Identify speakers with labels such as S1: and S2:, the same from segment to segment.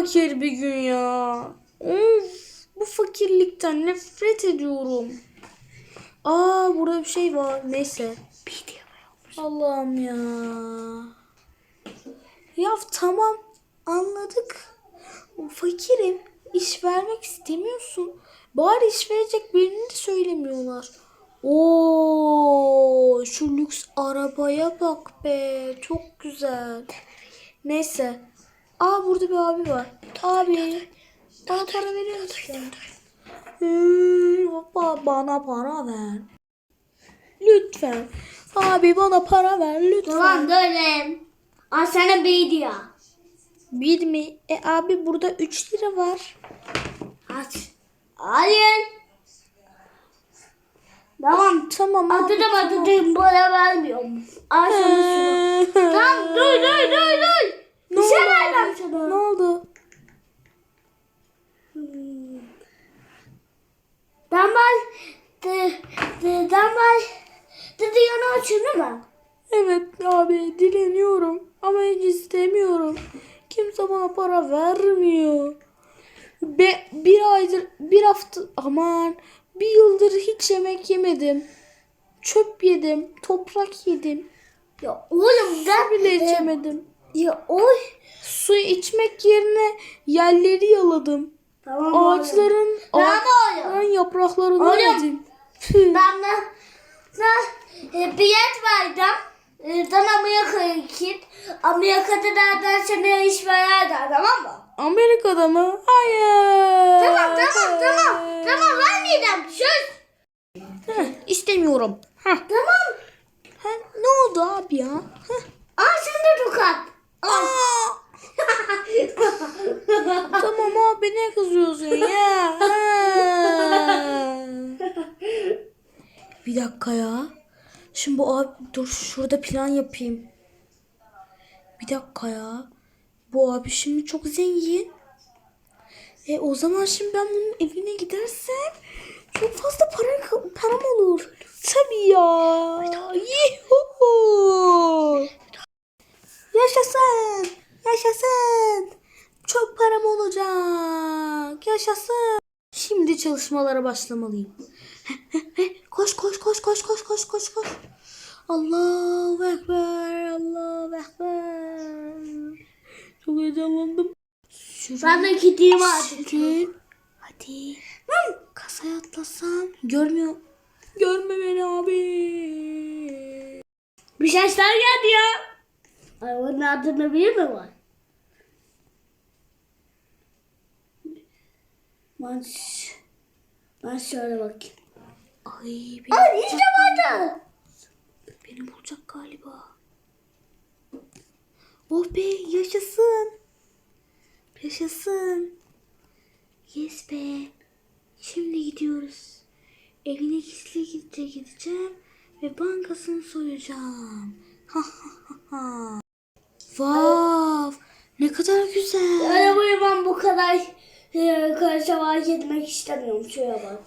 S1: fakir bir gün ya. Of, bu fakirlikten nefret ediyorum. Aa burada bir şey var. Neyse. Allah'ım ya. Ya tamam anladık. Fakirim. İş vermek istemiyorsun. Bari iş verecek birini de söylemiyorlar. Oo, şu lüks arabaya bak be. Çok güzel. Neyse. Aa burada bir abi var. Abi. Bana para veriyor musun? Hmm, baba, bana para ver. Lütfen. Abi bana para ver lütfen.
S2: Tamam dönem. Al sana bir ya.
S1: Bir mi? E abi burada 3 lira var.
S2: Aç. Hayır. Tamam.
S1: Tamam abi.
S2: Adı da adı bana vermiyorum. Al sana şunu. Tamam dur dur dur dur. Damal. De, de, damal. Dedi yana şunu mu?
S1: Evet abi dileniyorum ama hiç istemiyorum. Kimse bana para vermiyor. Be, bir aydır bir hafta aman bir yıldır hiç yemek yemedim. Çöp yedim, toprak yedim.
S2: Ya oğlum ben
S1: Bile içemedim.
S2: Ya oy.
S1: Su içmek yerine yerleri yaladım.
S2: Tamam.
S1: Ağaçların, ağaçların
S2: oğlum.
S1: yapraklarını
S2: Oğlum.
S1: yedim.
S2: Ben de e, bilet verdim. E, ben Amerika'ya git. Amerika'da nereden sana iş verirler tamam mı?
S1: Amerika'da mı? Hayır.
S2: Tamam tamam tamam. Tamam vermeyeceğim. Söz.
S1: Heh, istemiyorum. Heh.
S2: Tamam.
S1: Ha, ne oldu abi ya? Heh.
S2: Al şimdi tokat. Al.
S1: Aa! tamam abi ne kızıyorsun ya? Ha. Bir dakika ya. Şimdi bu abi dur şurada plan yapayım. Bir dakika ya. Bu abi şimdi çok zengin. E o zaman şimdi ben bunun evine gidersem çok fazla para param olur. Tabii ya. Yuhu. Yaşasın. Yaşasın. Çok param olacak. Yaşasın. Şimdi çalışmalara başlamalıyım. koş koş koş koş koş koş koş koş. Allahu Ekber. Allahu Ekber. Çok heyecanlandım. Sürün.
S2: Ben de gideyim artık.
S1: Sürün. Hadi. Kasaya atlasam. Görmüyor. Görme beni abi.
S2: Bir sesler geldi ya. Arabanın adını bilir mi var? Ben, ben şöyle bakayım.
S1: Ay beni,
S2: Aa işte vardı.
S1: beni bulacak galiba. Oh be yaşasın. Yaşasın. Yes be. Şimdi gidiyoruz. Evine gizli gizli gideceğim ve bankasını soyacağım. Ha ha ha ha. Vav. Ne kadar güzel.
S2: Arabayı ben bu kadar karışa fark etmek istemiyorum. Şuraya bak.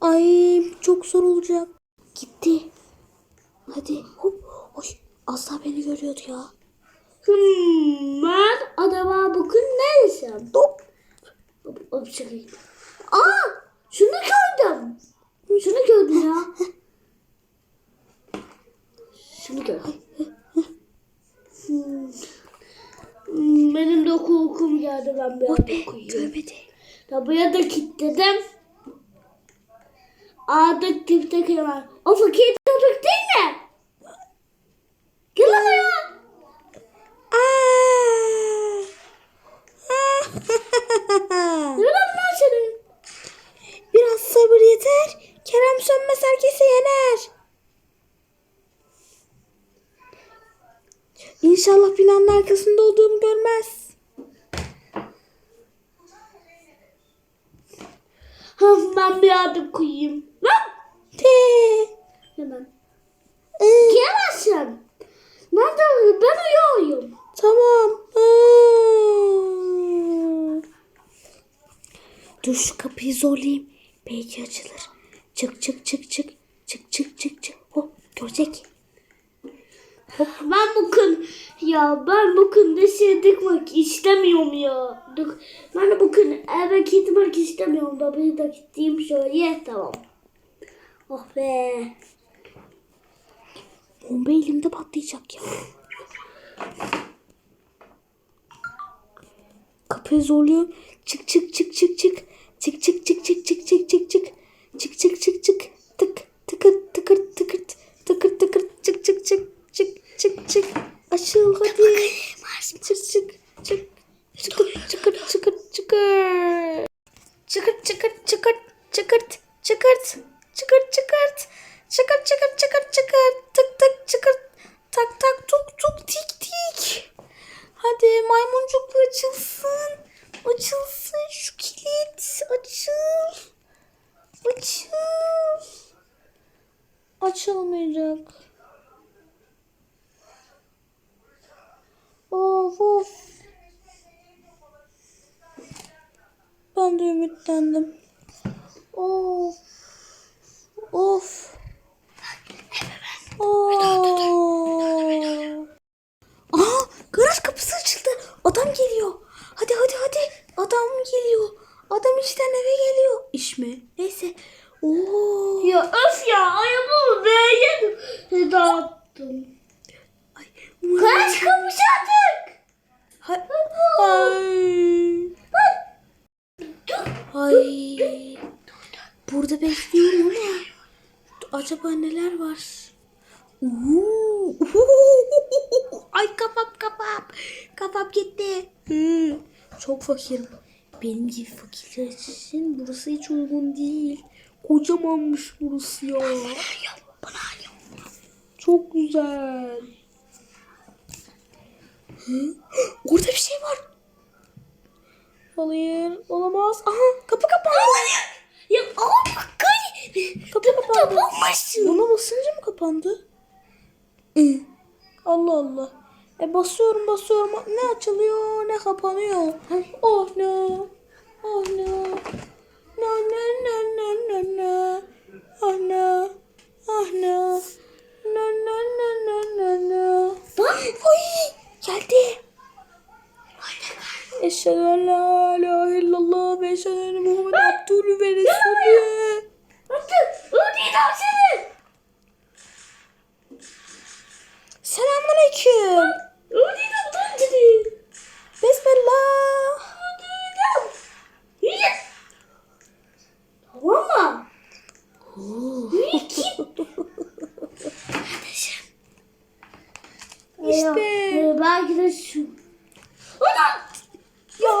S1: Ay çok zor olacak. Gitti. Hadi hop. Oy, daha beni görüyordu ya.
S2: Hmm, ben acaba bugün neresem?
S1: Hop.
S2: Hop, hop çekeyim. Aa! Şunu gördüm. Şunu gördüm ya. Şunu gördüm. Hmm. Benim de korkum geldi ben bir anda
S1: be
S2: okuyayım.
S1: görmedi.
S2: Tabuya da kilitledim. Ağda kimse kıyamaz. O fakir çocuk değil mi? Gel buraya. Gel lan seni.
S1: Biraz sabır yeter. Kerem sönmez herkese yener. İnşallah binanın arkasında olduğumu görmez.
S2: Ha, ben bir adım koyayım.
S1: Te.
S2: Hemen.
S1: Ee,
S2: Giremezsin. Ben de ben uyuyorum.
S1: tamam. Aa. Dur şu kapıyı zorlayayım. Belki açılır. Çık çık çık çık. Çık çık çık çık. Oh görecek.
S2: Ben bugün ya ben bugün de şey dikmek istemiyorum ya. Dur. Ben de bugün eve gitmek istemiyorum da bir de gideyim şöyle tamam. Oh be.
S1: Bomba elimde patlayacak ya. Kapıyı zorluyorum. Çık çık çık çık çık. Çık çık çık çık çık çık çık çık. Çık çık çık çık. Tık tıkır tıkır tıkır tıkır tıkır çık. Açıl hadi. İçten eve geliyor. İş mi? Neyse. Oo.
S2: Ya öf ya ayağımı beğendim. Dağıttım.
S1: Ay.
S2: Kaç kapısı artık.
S1: Hay. Ay. Ay. Burada bekliyorum ama acaba neler var? Ay kafam kafam. Kafam gitti. Hı. Çok fakirim. Benim gibi fakirler için burası hiç uygun değil. Kocamanmış burası ya. Çok güzel. Hı? Orada bir şey var. Hayır, olamaz. Aha, kapı kapandı.
S2: Ya abi kay.
S1: Kapı kapandı.
S2: Kapanmışsın.
S1: Buna basınca mı kapandı? Allah Allah. E basıyorum basıyorum. Ne açılıyor ne kapanıyor. Oh no. Oh no. No no no no no no. Oh no. Oh no. No no no no no no. Oy geldi. Eşhedü en la ilahe illallah ve eşhedü enne Muhammed Abdülü ve Resulü. Selamünaleyküm. Bismillah.
S2: Tamam?
S1: İşte.
S2: Belki de şu. Ana!
S1: Ya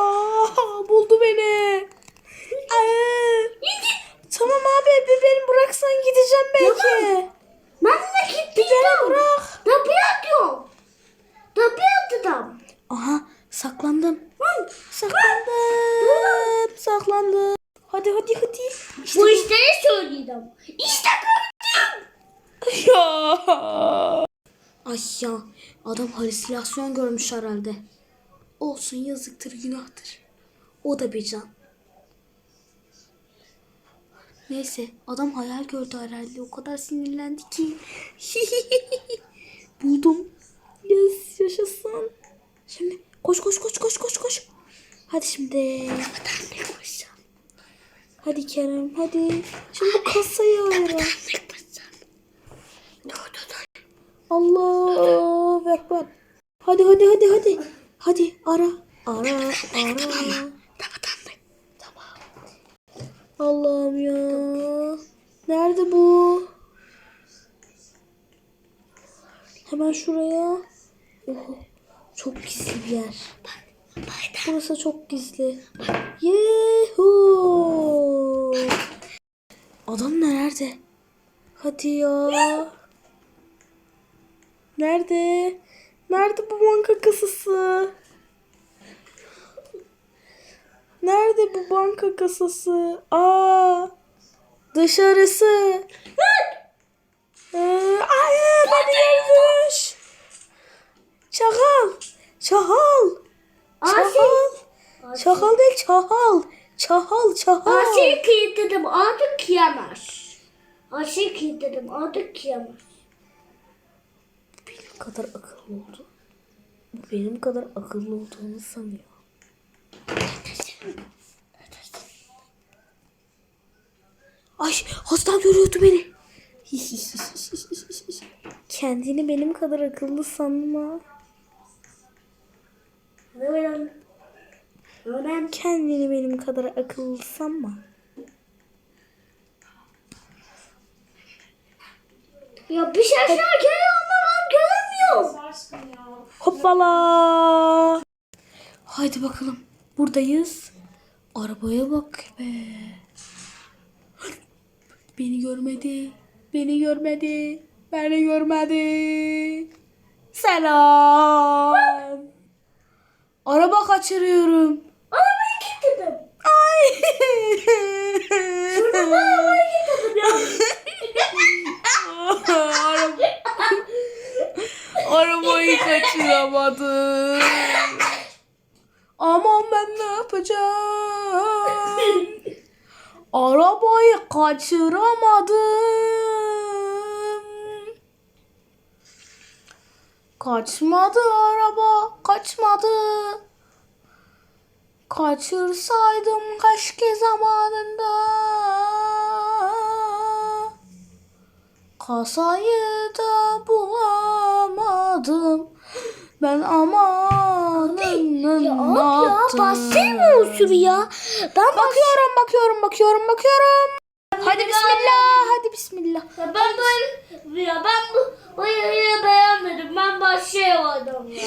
S1: buldu beni. Tamam abi bir beni bıraksan gideceğim belki.
S2: Ben de gittim.
S1: Beni bırak.
S2: Kapıyı atıyorum. Kapıyı atacağım.
S1: Aha saklandım. Saklandım. Saklandım. Hadi hadi hadi. İşte
S2: Bu işleri söyleyeceğim. İşte gördüm.
S1: Ya. Ay ya adam halüsinasyon görmüş herhalde. Olsun yazıktır günahtır. O da bir can. Neyse adam hayal gördü herhalde. O kadar sinirlendi ki. Buldum. Yes yaşasın. Şimdi koş koş koş koş koş koş. Hadi şimdi. Hadi Kerem hadi. Şimdi kasayı arayalım. Allah ekber. Hadi hadi hadi hadi. Hadi ara. Ara ara. Allah'ım ya. Nerede bu? Hemen şuraya. Oho, çok gizli bir yer. Burası çok gizli. Yehu. Adam nerede? Hadi ya. Nerede? Nerede bu banka kasası? Nerede bu banka kasası? Aa! Dışarısı. ee, ay bana gelmiş. Çakal. Çakal. Çakal. Çakal değil çakal. Çakal çakal.
S2: Aşık yedirdim artık yemez. Aşık yedirdim artık
S1: yemez. Kadar akıllı oldu. Benim kadar akıllı olduğunu sanıyor. Ay hasta görüyordu beni. Kendini benim kadar akıllı sanma.
S2: Öğren. Öğren.
S1: Kendini benim kadar akıllı sanma.
S2: Ya bir şey ama göremiyorum.
S1: Hoppala. Haydi bakalım. Buradayız. Arabaya bak be. Beni görmedi. Beni görmedi. Beni görmedi. Selam. Araba kaçırıyorum.
S2: Arabayı kilitledim.
S1: Ay.
S2: Arabayı kilitledim ya.
S1: Araba... Arabayı kaçıramadım. Aman ben ne yapacağım? Arabayı kaçıramadım. Kaçmadı araba, kaçmadı. Kaçırsaydım keşke zamanında. Kasayı da bulamadım. Ben amanın
S2: Ya abi ya bahsetmiyorsun ya. Ben
S1: Bakıyorum, bakıyorum, bakıyorum, bakıyorum. Hadi bismillah, hadi bismillah.
S2: Ya ben böyle ya ben bu bu yayını beğenmedim. Ben başka ev aldım ya.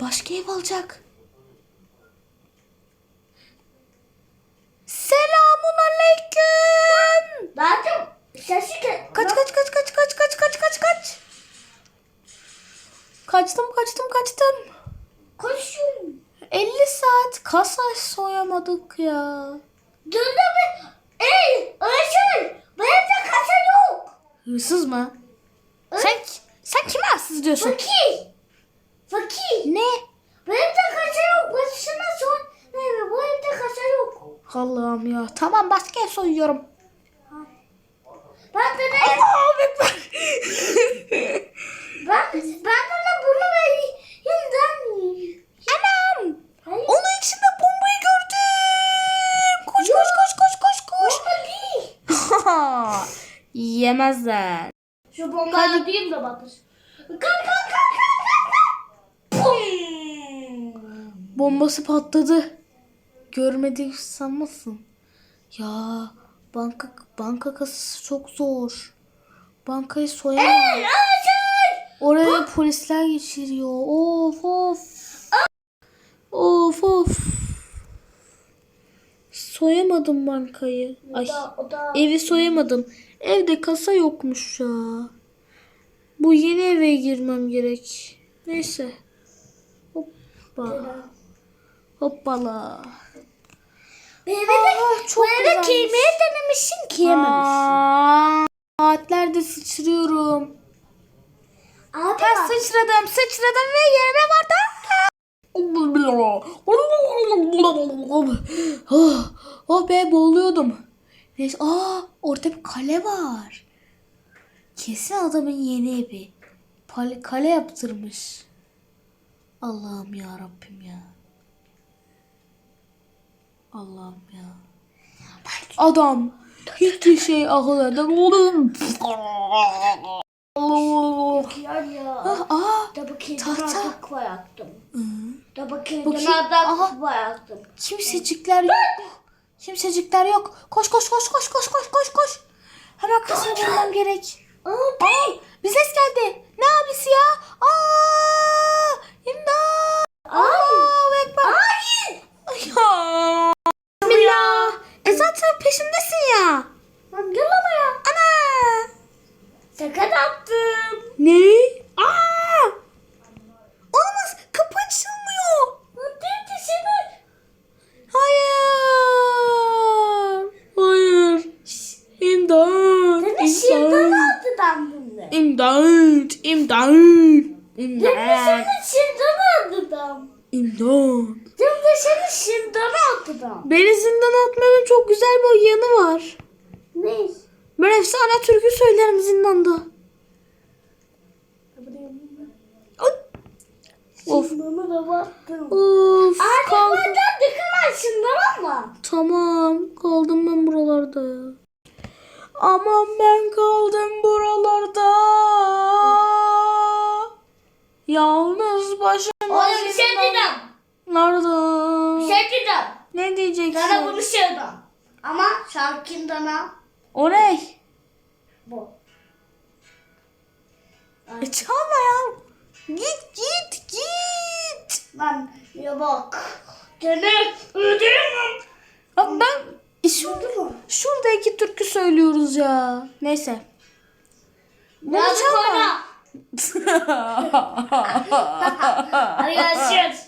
S1: Başka ev alacak. Selamun aleyküm.
S2: Zaten sesi ke-
S1: Kaç kaç kaç kaç kaç kaç kaç kaç kaç. Kaçtım kaçtım kaçtım.
S2: Koşun.
S1: 50 saat kasa soyamadık ya.
S2: Dün de bir ey Ayşe bu evde kasa yok.
S1: Hırsız mı? Sen sen kime hırsız diyorsun?
S2: Fakir. Fakir.
S1: Ne?
S2: Bu evde kasa yok. Başına sor. Ne bu evde kasa yok.
S1: Allah'ım ya. Tamam başka ev soyuyorum.
S2: Ben de ne?
S1: Allahu Ekber.
S2: Ben, ben de bunu vereyim.
S1: Anam.
S2: Hayır.
S1: Onun içinde bombayı gördüm. Koş koş koş. Yemezler.
S2: Şu bombayı atayım da batır. Kalk kalk kalk kalk kalk. Pum.
S1: Bombası patladı. Görmedik sanmasın. Ya banka banka kasası çok zor. Bankayı soyamam.
S2: Ayşe.
S1: Oraya polisler geçiriyor. Of of. Of of. Soyamadım bankayı. Ay.
S2: O da, o da.
S1: Evi soyamadım. Evde kasa yokmuş ya. Bu yeni eve girmem gerek. Neyse. Hoppa. Hoppala.
S2: Bu eve
S1: Aa, çok
S2: bu eve kıymayı denemişsin ki yememişsin.
S1: Aa, Saatlerde sıçrıyorum.
S2: Abi
S1: Ben
S2: bak.
S1: sıçradım, sıçradım ve yerime vardım. Oh, be boğuluyordum. Neyse, aa orada bir kale var. Kesin adamın yeni evi. Pal- kale yaptırmış. Allah'ım ya Rabbim ya. Allah'ım ya. Adam hiçbir şey akıl eder.
S2: Ya ya.
S1: Ah, aa,
S2: Tabii ki
S1: Tahta.
S2: da kupa. Tabii ki
S1: Bakayım.
S2: da kupa yaptım.
S1: Kimsecikler yok. Kimsecikler yok. Koş koş koş koş koş koş koş koş. Hemen kasaya bulmam gerek.
S2: Abi.
S1: Aa, bir ses geldi. Ne abisi ya? Aa, imdat. Allahu Ekber.
S2: Hayır.
S1: Ya. Bismillah. E zaten peşimdesin ya.
S2: Lan gel ama ya.
S1: Ana.
S2: Şaka yaptım.
S1: Ne? Aa. Olamaz. Kapı açılmıyor.
S2: Lan dedi seni.
S1: Hayır. Hayır. İmdat.
S2: Seni şırdan aldıdan bunu.
S1: İmdat. İmdat.
S2: Şimdi
S1: İmdat.
S2: seni şırdan aldıdan.
S1: İmdat.
S2: Şimdi seni şırdan aldıdan.
S1: Beni zindan atmanın çok güzel bir yanı var.
S2: Ne?
S1: Ben efsane türkü söylerim zindanda. Of.
S2: Çizmemi de baktım.
S1: Of
S2: Artık
S1: kaldım.
S2: buradan dıkamazsın tamam mı?
S1: Tamam kaldım ben buralarda. Aman ben kaldım buralarda. Yalnız başıma
S2: Oğlum bir şey diyeceğim.
S1: zindanlarda.
S2: Bir şey diyeceğim.
S1: Ne diyeceksin?
S2: Söyledim. Ama şarkından ha.
S1: O ne?
S2: Bu.
S1: E çalma ya. Git git git.
S2: Ben ya bak. Gene ödeyemem.
S1: Abi ben e, şu,
S2: Oldu mu?
S1: şurada iki türkü söylüyoruz ya. Neyse. Bunu
S2: Hadi
S1: çalma.
S2: Hadi görüşürüz.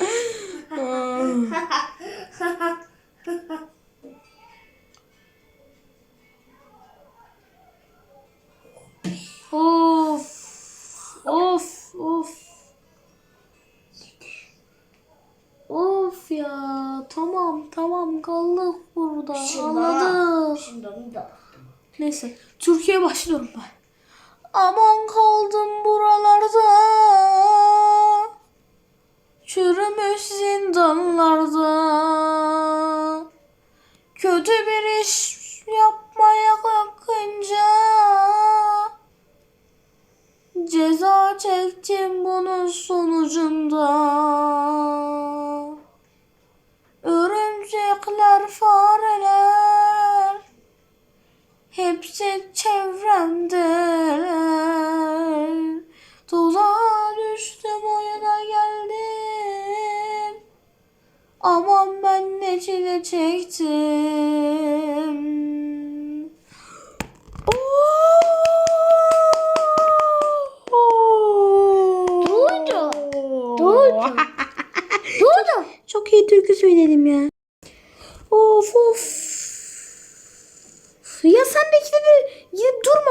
S1: Of. Of. Of. Of ya. Tamam tamam kaldık burada. Anladım.
S2: Şimdi onu da.
S1: Neyse. Türkiye'ye başlıyorum ben. Aman kaldım buralarda.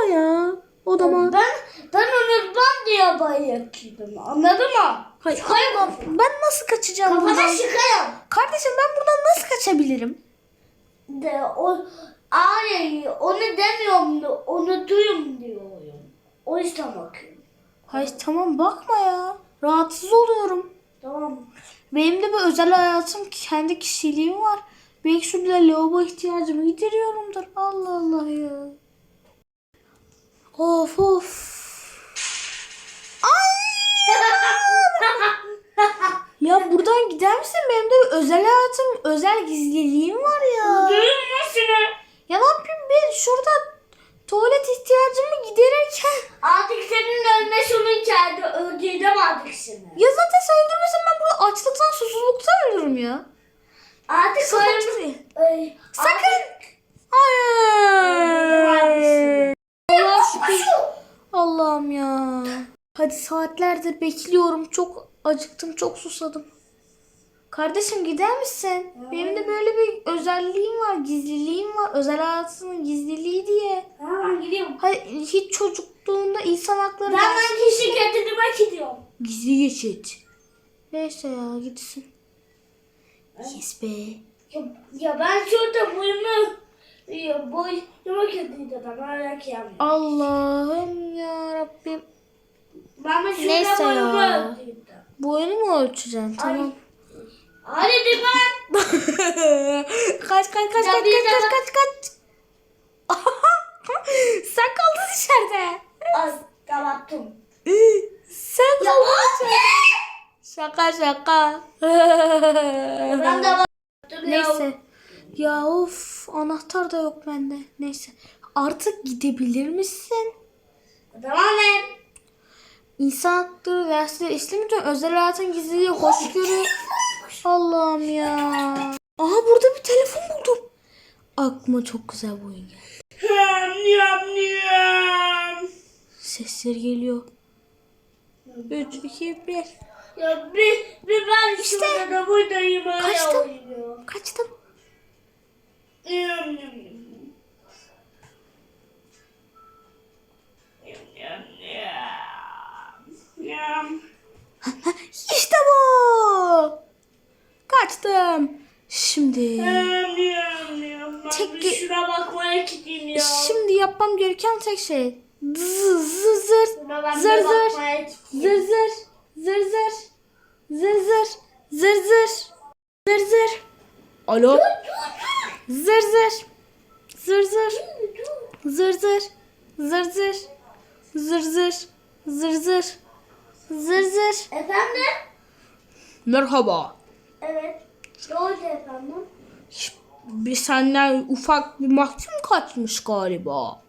S1: Durma ya. Odama.
S2: Ben, ben ben diye bayıldım. Anladın mı?
S1: Hayır,
S2: Çıkayım
S1: ben nasıl kaçacağım
S2: Kafana
S1: buradan?
S2: çıkayım.
S1: Kardeşim ben buradan nasıl kaçabilirim?
S2: De o Ay onu demiyorum da onu duyum diyorum. O yüzden bakıyorum.
S1: Hayır tamam bakma ya. Rahatsız oluyorum.
S2: Tamam.
S1: Benim de bir özel hayatım, kendi kişiliğim var. Belki şurada lavabo ihtiyacımı gideriyorumdur. Allah Allah ya. Of of. Ay! Ya buradan gider misin? Benim de özel hayatım, özel gizliliğim var ya.
S2: Duymasını.
S1: Ya ne yapayım ben şurada tuvalet ihtiyacımı giderirken.
S2: Artık senin önüne şunun kendi öldürdüm artık seni.
S1: Ya zaten sen öldürmesen ben burada açlıktan susuzluktan ölürüm ya.
S2: Artık
S1: Sakın.
S2: ölüm... Ay,
S1: Sakın. Hayır. Allah'ım ya. Hadi saatlerdir bekliyorum. Çok acıktım, çok susadım. Kardeşim gider misin? Benim de böyle bir özelliğim var, gizliliğim var. Özel hayatının gizliliği diye.
S2: Hemen gidiyorum.
S1: Hayır, hiç çocukluğunda insan hakları...
S2: Ben ben kişi getirmek gidiyorum.
S1: Gizli geçit. Neyse ya gitsin. Yes be.
S2: Ya, ya ben şurada boyumu ya, boy yemek yediydi ben hala kıyamıyorum.
S1: Allah'ım ya Rabbim.
S2: De şurada
S1: Neyse ya. Boyunu mu ölçeceksin? Tamam.
S2: Hadi ben.
S1: kaç kaç kaç kaç
S2: Tabii,
S1: kaç
S2: tabii.
S1: kaç kaç kaç. Sen kaldın içeride.
S2: Az kapattım.
S1: Sen
S2: Ya
S1: kaldın. Şaka şaka.
S2: Ben de ya.
S1: Neyse. Ya of anahtar da yok bende. Neyse. Artık gidebilir misin?
S2: Tamam lan.
S1: İnsan hakları dersleri işlemeyeceğim. Özel hayatın gizliliği, hoşgörü. Allah'ım ya. Aha burada bir telefon buldum. Aklıma çok güzel bir oyun geldi.
S2: Niyam niyam.
S1: Sesler geliyor. 3, 2, 1.
S2: Ya bir, bir ben şurada da buradayım
S1: Kaçtım. Kaçtım. İşte bu. Kaçtım. Şimdi. Tek
S2: bir şuna bakmaya gideyim ya.
S1: Şimdi yapmam gereken tek şey. Zır zır zır. Zır zır. Zır zır. Zır zır. Zır zır. Zır zır. Zır zır. Alo. Zır zır. Zır zır. Zır zır. Zır zır. Zır zır. Zır zır. Zır zır.
S2: Efendim?
S1: Merhaba.
S2: Evet. Ne oldu efendim?
S1: Bir senden ufak bir mahkum kaçmış galiba.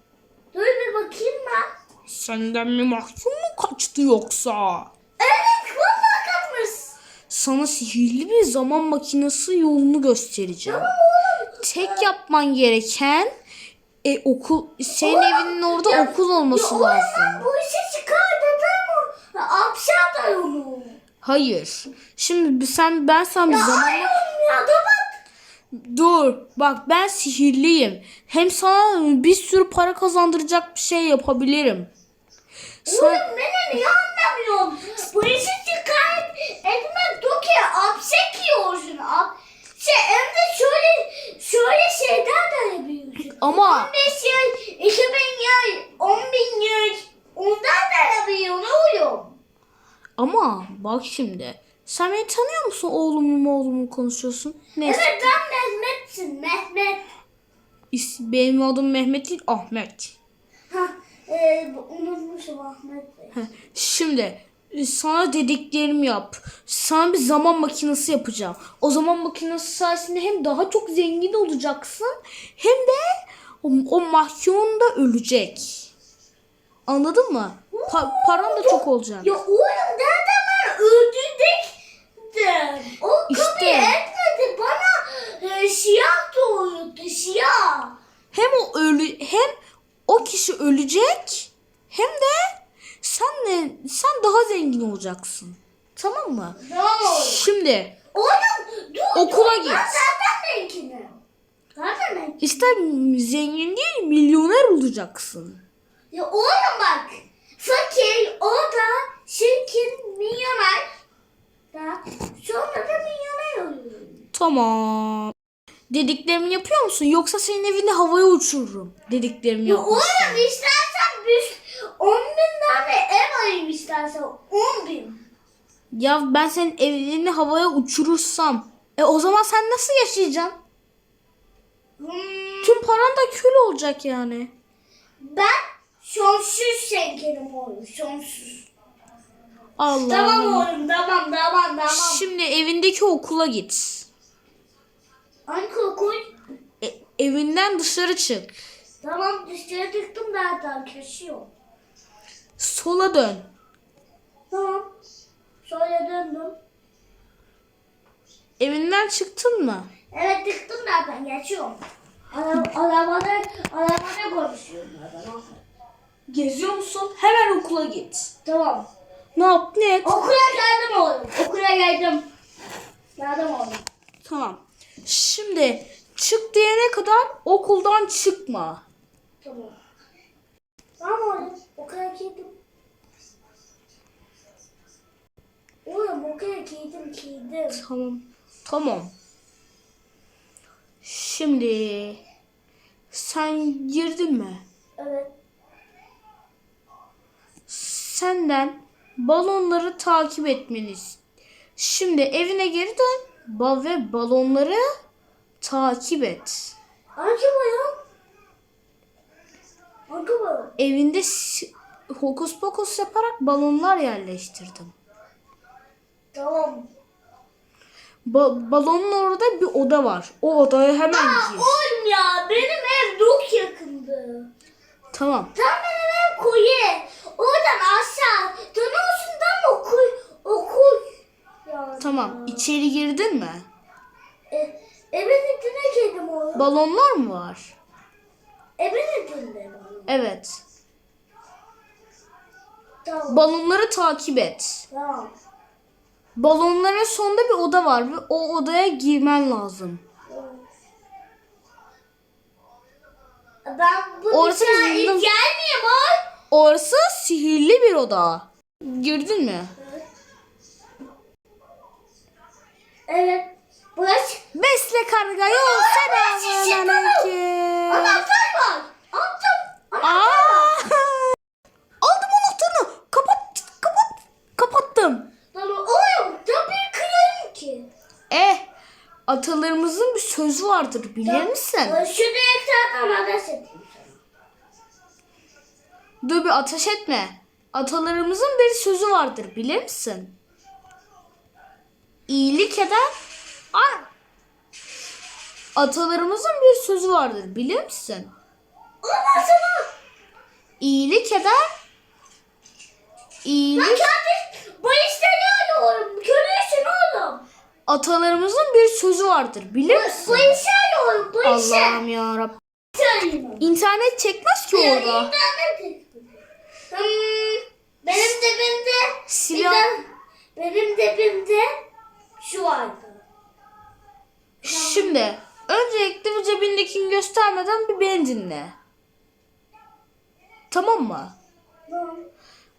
S2: Dur bir bakayım ben.
S1: Senden bir mahkum mu kaçtı yoksa?
S2: Evet valla kaçmış.
S1: Sana sihirli bir zaman makinesi yolunu göstereceğim. Tek yapman gereken e, okul senin evinin orada okul olması
S2: Ya
S1: lazım.
S2: yüzden bu işe çıkar dedim. Apşa da onu.
S1: Hayır. Şimdi sen ben sana bir zaman
S2: Ay oğlum ya
S1: dur. Bak ben sihirliyim. Hem sana bir sürü para kazandıracak bir şey yapabilirim. Sen,
S2: Oğlum beni niye anlamıyorsun? Bu işi çıkar etmek doki apşa yiyorsun. Ap şey hem de şöyle şöyle şeyler de yapıyorsun.
S1: ama
S2: 15 yıl, 2000 yıl, 10 bin yıl. Ondan da yapıyor ne oluyor?
S1: ama bak şimdi. Sen beni tanıyor musun? Oğlumu mu oğlumu mu konuşuyorsun? Neyse.
S2: Evet ben Mehmet'sin Mehmet.
S1: İs- Benim adım Mehmet değil Ahmet.
S2: Ha, e, unutmuşum Ahmet Bey.
S1: Heh, Şimdi sana dediklerimi yap. Sana bir zaman makinesi yapacağım. O zaman makinesi sayesinde hem daha çok zengin olacaksın hem de o, o mahkumun da ölecek. Anladın mı? Pa- paran da çok olacak.
S2: Ya oğlum nereden ben öldürdüm? O kabul
S1: İşte.
S2: etmedi bana e, siyah doğurdu siyah.
S1: Hem o ölü hem o kişi ölecek hem de sen de sen daha zengin olacaksın. Tamam mı?
S2: Oldu?
S1: Şimdi
S2: Oğlum dur
S1: Okula
S2: dur.
S1: git.
S2: Ben zaten renkini. Zaten renk.
S1: işte zengin değil milyoner olacaksın.
S2: Ya oğlum bak. Fakir o da şirkin milyoner. Da sonra da milyoner oluyor.
S1: Tamam. Dediklerimi yapıyor musun? Yoksa senin evini havaya uçururum. Dediklerimi
S2: Ya oğlum istersen biz 10 bin tane ev alayım istersen 10 bin.
S1: Ya ben senin evini havaya uçurursam. E o zaman sen nasıl yaşayacaksın?
S2: Hmm,
S1: Tüm paran da kül olacak yani.
S2: ben sonsuz şekerim oğlum sonsuz.
S1: Allah
S2: Tamam
S1: Allah.
S2: oğlum tamam tamam tamam.
S1: Şimdi evindeki okula git.
S2: Hangi okul?
S1: E, evinden dışarı çık.
S2: Tamam dışarı çıktım zaten kesiyor.
S1: Sola dön.
S2: Tamam. Şöyle döndüm.
S1: Evinden çıktın mı?
S2: Evet çıktım zaten geçiyorum. Ara, arabada, arabada konuşuyorum zaten.
S1: Geziyor musun? Hemen okula git.
S2: Tamam.
S1: Ne yap ne et?
S2: Okula geldim oğlum. Okula geldim. Geldim oğlum.
S1: Tamam. Şimdi çık diyene kadar okuldan çıkma.
S2: Tamam. Tamam oğlum. Okula giydim. Oğlum giydim giydim.
S1: Tamam. Tamam. Şimdi sen girdin mi?
S2: Evet.
S1: Senden balonları takip etmeniz. Şimdi evine geri dön. Ve balonları takip et.
S2: Hangi bayan? Hangi bayan?
S1: Evinde hokus pokus yaparak balonlar yerleştirdim.
S2: Tamam.
S1: Ba- balonun orada bir oda var. O odaya hemen
S2: Aa,
S1: gir.
S2: oğlum ya benim ev çok yakındı.
S1: Tamam.
S2: Tam benim ev koyu. Oradan aşağı. Tanıyorsun da mı okul? Okul. Ya,
S1: Tamam. İçeri girdin mi?
S2: E, evin içine girdim oğlum.
S1: Balonlar mı var?
S2: evin içinde.
S1: Evet.
S2: Tamam.
S1: Balonları takip et.
S2: tamam.
S1: Balonların sonunda bir oda var ve o odaya girmen lazım.
S2: Ben bu
S1: Orası
S2: dışarı
S1: bizim-
S2: gelmeyeyim oğlum.
S1: Orası sihirli bir oda. Girdin mi?
S2: Evet. Burası
S1: Besle karga yol selamun aleyküm.
S2: anahtar var. Attım.
S1: Aa! Aldım anahtarını. Kapat, kapat. Kapattım.
S2: Tabii
S1: sözü vardır bilir misin?
S2: Şurada ilk zaten ateş edeyim sana.
S1: Dur bir ateş etme. Atalarımızın bir sözü vardır bilir misin? İyilik eden Ay. Atalarımızın bir sözü vardır bilir misin?
S2: Olmasana.
S1: İyilik
S2: Lan
S1: iyilik
S2: kardeş bu işte ne oğlum? Görüyorsun oğlum.
S1: Atalarımızın bir sözü vardır bilir
S2: Bu
S1: misin?
S2: işe ne oğlum? Bu işe.
S1: Allah'ım ya
S2: Söyleyeyim.
S1: İnternet çekmez ki orada.
S2: İnternet. Hmm, benim dibimde
S1: Silah-
S2: bir de- benim dibimde şu vardı.
S1: Şimdi öncelikle bu cebindekini göstermeden bir beni dinle. Tamam mı?
S2: Tamam.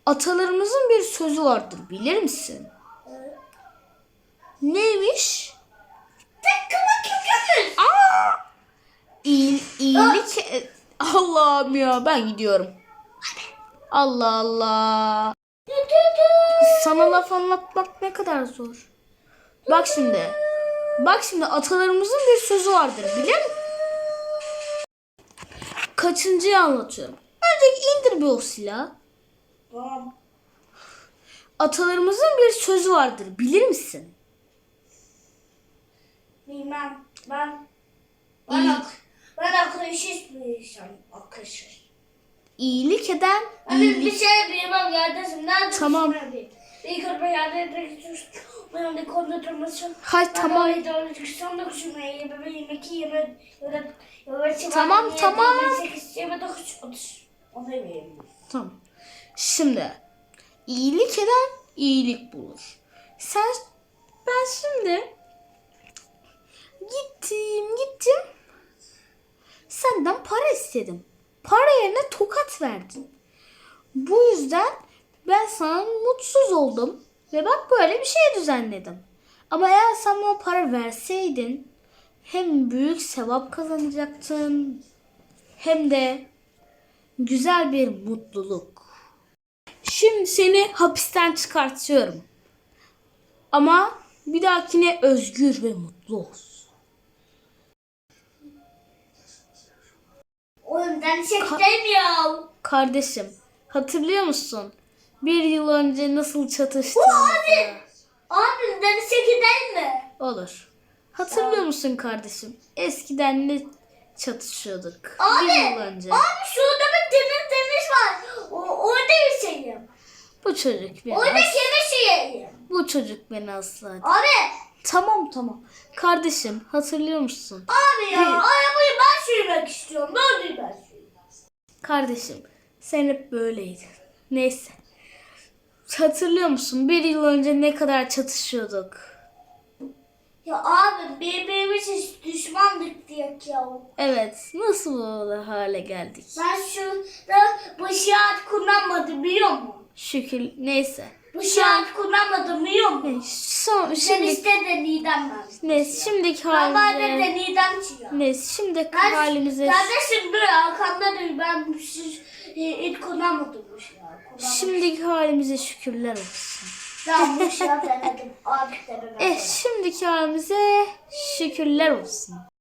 S1: Atalarımızın bir sözü vardır bilir misin? Neymiş?
S2: Tek kıvak kökümüz.
S1: İyi, iyilik... e- Allah'ım ya ben gidiyorum. Allah Allah. Sana laf anlatmak ne kadar zor. Bak şimdi. Bak şimdi atalarımızın bir sözü vardır bilir misin? Kaçıncıyı anlatıyorum. Önce indir bir o silahı.
S2: Tamam.
S1: Atalarımızın bir sözü vardır bilir misin?
S2: Bilmem. Ben
S1: İyi.
S2: ben, ak ben akılsız bir insan. Akılsız.
S1: İyilik eden
S2: Hani bir
S1: iyilik.
S2: şey bilmem kardeşim. Nerede
S1: Tamam.
S2: Bir kırma yardım etmek istiyorsun. Ben de konuda durmasın.
S1: Hay tamam. Tamam, tamam. Tamam. Şimdi iyilik eden iyilik bulur. Sen ben şimdi senden para istedim. Para yerine tokat verdin. Bu yüzden ben sana mutsuz oldum ve bak böyle bir şey düzenledim. Ama eğer sen bana para verseydin hem büyük sevap kazanacaktın hem de güzel bir mutluluk. Şimdi seni hapisten çıkartıyorum. Ama bir dahakine özgür ve mutlu ol.
S2: Oğlum ben çektim ya.
S1: Kardeşim, hatırlıyor musun? Bir yıl önce nasıl
S2: Bu
S1: çatıştığımızı.
S2: abi. Abi ben çektim mi?
S1: Olur. Hatırlıyor musun kardeşim? Eskiden ne çatışıyorduk?
S2: Abi.
S1: Bir yıl önce.
S2: Abi şurada bir deniz deniz var. O, orada yaşayayım.
S1: Bu çocuk beni
S2: Orada
S1: as-
S2: yaşayayım.
S1: Bu çocuk beni asla.
S2: Abi.
S1: Tamam tamam. Kardeşim hatırlıyor musun?
S2: Abi ya arabayı ben sürmek istiyorum. Ne oluyor ben süreyim?
S1: Kardeşim sen hep böyleydin. Neyse. Hatırlıyor musun? Bir yıl önce ne kadar çatışıyorduk.
S2: Ya abi birbirimiz düşmandık diye ya.
S1: Evet. Nasıl bu hale geldik?
S2: Ben şurada bu şiat kullanmadım biliyor musun?
S1: Şükür. Neyse.
S2: Bu şiat kullanmadım biliyor musun?
S1: Son, şimdi,
S2: iste de Nidem ben.
S1: neyse, şimdiki
S2: bari
S1: halimize,
S2: de Nidem çıkıyor.
S1: neyse, şimdiki
S2: Ben,
S1: halimize,
S2: kardeşim böyle arkamda dur ben bu siz e, ilk kullanmadım bu şiat. Kullanmadım.
S1: şimdiki halimize şükürler olsun.
S2: Ben bu şiat denedim. Abi denedim.
S1: Eh, şimdiki halimize şükürler olsun.